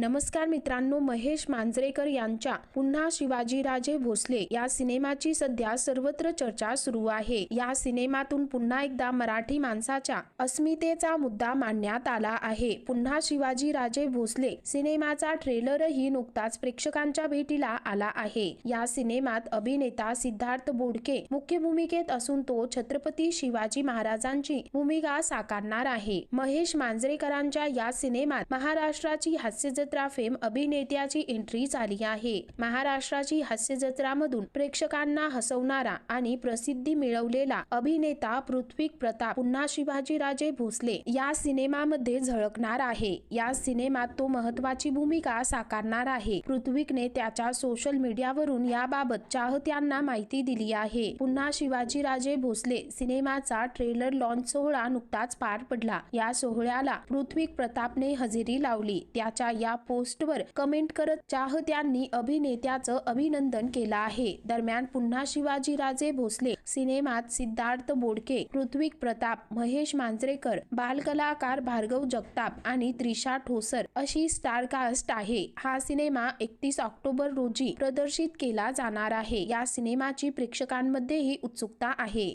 नमस्कार मित्रांनो महेश मांजरेकर यांच्या पुन्हा शिवाजीराजे भोसले या सिनेमाची सध्या सर्वत्र चर्चा सुरू आहे. या सिनेमातून पुन्हा एकदा मराठी माणसाच्या अस्मितेचा मुद्दा मांडण्यात आला आहे. पुन्हा शिवाजीराजे भोसले सिनेमाचा ट्रेलरही नुकताच प्रेक्षकांच्या भेटीला आला आहे. या सिनेमात अभिनेता सिद्धार्थ बोडके मुख्य भूमिकेत असून तो छत्रपती शिवाजी महाराजांची भूमिका साकारणार आहे. महेश मांजरेकरांच्या या सिनेमात महाराष्ट्राची हास्य जत्रा फेम अभिनेत्याची एंट्री झाली आहे. महाराष्ट्राची हास्य जत्रा मधून प्रेक्षकांना हसवणारा आणि प्रसिद्धी मिळवलेला अभिनेता पृथ्वीक प्रताप पुन्हा शिवाजीराजे भोसले या सिनेमामध्ये झळकणार आहे. या सिनेमात तो महत्वाची भूमिका साकारणार आहे. पृथ्वीकने त्याच्या सोशल मीडियावरून याबाबत चाहत्यांना माहिती दिली आहे. पुन्हा शिवाजीराजे भोसले सिनेमाचा ट्रेलर लॉन्च सोहळा नुकताच पार पडला. या सोहळ्याला पृथ्वीक प्रतापने हजेरी लावली. त्याच्या या पोस्टवर कमेंट करत चाहत्यांनी अभिनेत्याचं अभिनंदन केलं आहे. दरम्यान पुन्हा शिवाजीराजे भोसले सिनेमात सिद्धार्थ बोडके पृथ्वीक प्रताप महेश मांजरेकर बालकलाकार भार्गव जगताप आणि त्रिशा ठोसर अशी स्टारकास्ट आहे. हा सिनेमा एकतीस ऑक्टोबर रोजी प्रदर्शित केला जाणार आहे. या सिनेमाची प्रेक्षकांमध्येही उत्सुकता आहे.